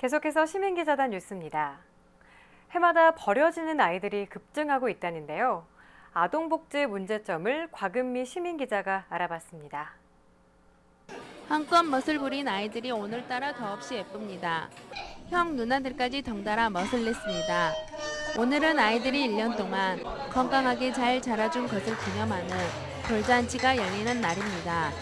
계속해서 시민기자단 뉴스입니다. 해마다 버려지는 아이들이 급증하고 있다는데요. 아동복지 문제점을 곽은미 시민기자가 알아봤습니다. 한껏 멋을 부린 아이들이 오늘따라 더없이 예쁩니다. 형 누나들까지 덩달아 멋을 냈습니다. 오늘은 아이들이 1년 동안 건강하게 잘 자라준 것을 기념하는 돌잔치가 열리는 날입니다.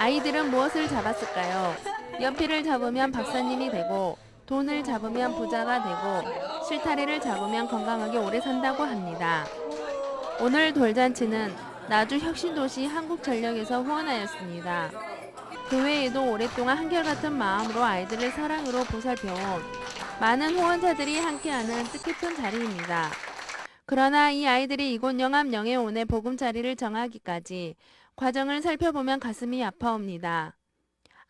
아이들은 무엇을 잡았을까요? 연필을 잡으면 박사님이 되고 돈을 잡으면 부자가 되고 실타래를 잡으면 건강하게 오래 산다고 합니다. 오늘 돌잔치는 나주 혁신도시 한국전력에서 후원하였습니다. 그 외에도 오랫동안 한결같은 마음으로 아이들을 사랑으로 보살펴온 많은 후원자들이 함께하는 뜻깊은 자리입니다. 그러나 이 아이들이 이곳 영암 영해온의 보금자리를 정하기까지 과정을 살펴보면 가슴이 아파옵니다.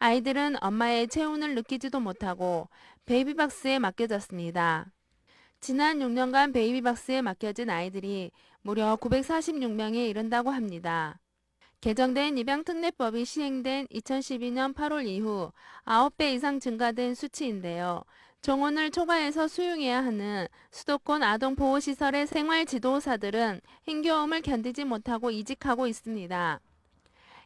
아이들은 엄마의 체온을 느끼지도 못하고 베이비박스에 맡겨졌습니다. 지난 6년간 베이비박스에 맡겨진 아이들이 무려 946명에 이른다고 합니다. 개정된 입양특례법이 시행된 2012년 8월 이후 9배 이상 증가된 수치인데요. 정원을 초과해서 수용해야 하는 수도권 아동보호시설의 생활지도사들은 힘겨움을 견디지 못하고 이직하고 있습니다.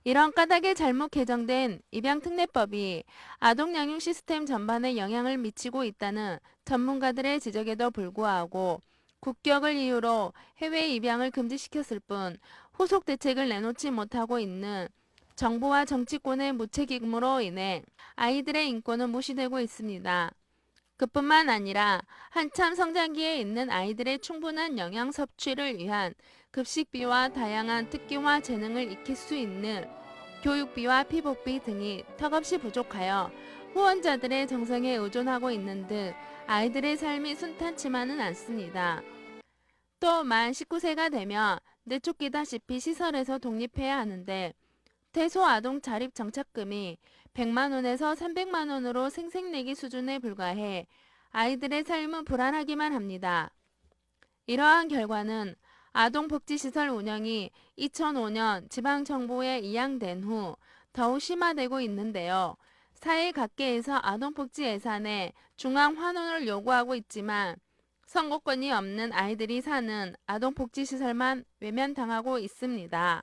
이런 까닭에 잘못 개정된 입양특례법이 아동 양육 시스템 전반에 영향을 미치고 있다는 전문가들의 지적에도 불구하고 국격을 이유로 해외 입양을 금지시켰을 뿐 후속 대책을 내놓지 못하고 있는 정부와 정치권의 무책임으로 인해 아이들의 인권은 무시되고 있습니다. 그뿐만 아니라 한참 성장기에 있는 아이들의 충분한 영양 섭취를 위한 급식비와 다양한 특기와 재능을 익힐 수 있는 교육비와 피복비 등이 턱없이 부족하여 후원자들의 정성에 의존하고 있는 듯 아이들의 삶이 순탄치만은 않습니다. 또 만 19세가 되면 내쫓기다시피 시설에서 독립해야 하는데 태소 아동 자립 정착금이 100만 원에서 300만 원으로 생색내기 수준에 불과해 아이들의 삶은 불안하기만 합니다. 이러한 결과는 아동복지시설 운영이 2005년 지방정부에 이양된 후 더욱 심화되고 있는데요. 사회 각계에서 아동복지 예산에 중앙 환원을 요구하고 있지만 선거권이 없는 아이들이 사는 아동복지시설만 외면당하고 있습니다.